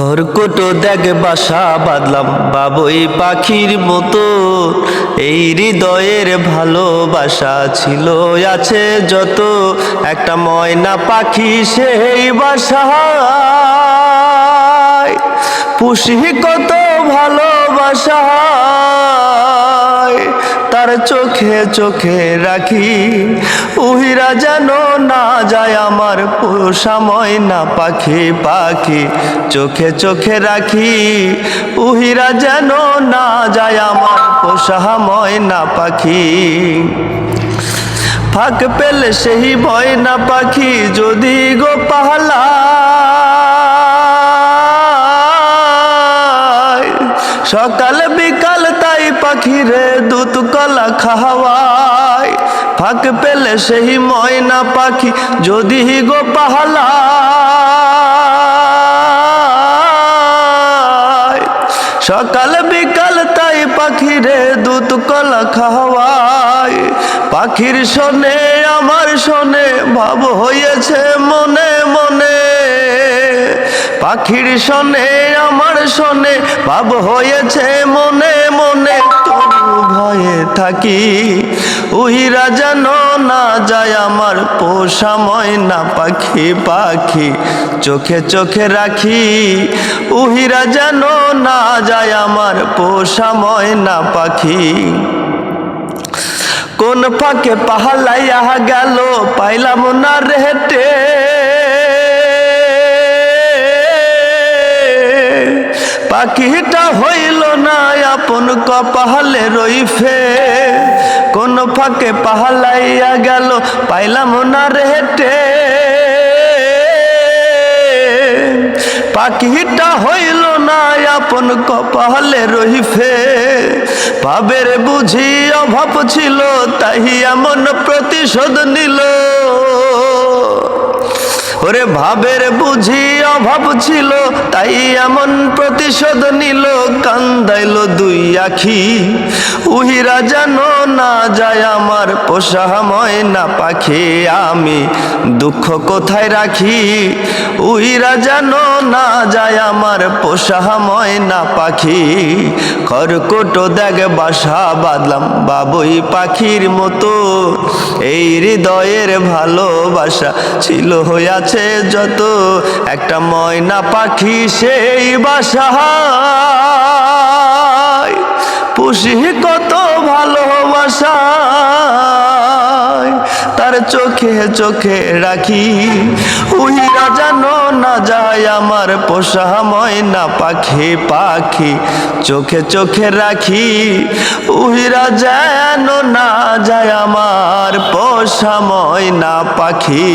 খড়কুটো দেখ বাসা বাঁধলাম। বাবুই পাখির মতো এই হৃদয়ের ভালোবাসা ছিল, আছে যত। একটা ময়না পাখি সেই বাসা পুষি কত ভালোবাসা তার চোখে চোখে রাখি। উহিরা যেন না যায় আমার পোষা ময়না পাখি পাখি। চোখে চোখে রাখি। উহিরা যেন না যায় আমার পোষা ময়না পাখি। ফাঁক পেলে সেই ভয় না পাখি যদি সকাল বিকাল তাই পাখিরে দুধ কলা খাওয়ায় ফাঁক পেলে সেই ময়না পাখি যদি গো পাহলা সকাল বিকাল তাই পাখিরে দুধ কলা খাওয়ায় পাখির শোনে, আমার শোনে, ভাব হয়েছে মনে পাখির শোনে, আমার শোনে ভাব হয়েছে মনে মনে, তবু ভয়ে থাকি। উহিরা যেন না যায় আমার পোষা ময়না পাখি পাখি চোখে চোখে রাখি। উহিরা যেন না যায় আমার পোষা ময়না পাখি। কোন ফাঁকে পাহালাইয়া গেল, পাইলাম না রেহেটে। পাখিটা হইল না আপন কপালে রইফে। কোন ফাঁকে পাহালাইয়া গেল, পাইলাম না রেহেটে পাখিটা হইল না আপন কপালে রহিফে ভাবের বুঝি অভাব ছিল, তাই এমন প্রতিশোধ নিল। ওরে ভাবের বুঝি অভাব ছিল, তাই এমন প্রতিশোধ নিল, কান্দাইল দুই আখি। উহিরা যেন না যায় আমার পোষা ময়না পাখি, আমি দুঃখ কোথায় রাখি? উহিরা যেন না যায় আমার পোষা ময়না পাখি, খড়কুটো দেখ বাসা বাঁধলাম বাবুই পাখির মতো। এই হৃদয়ের ভালোবাসা ছিল হইয়াছে যত একটা ময়না পাখি সেই বাসা পুষি কত ভালোবাসা তার চোখে চোখে রাখি উহিরা জানো না যায় আমার পোষা ময়না পাখি পাখি। চোখে চোখে রাখি উহিরা যেন না যায় আমার পোষা ময়না পাখি।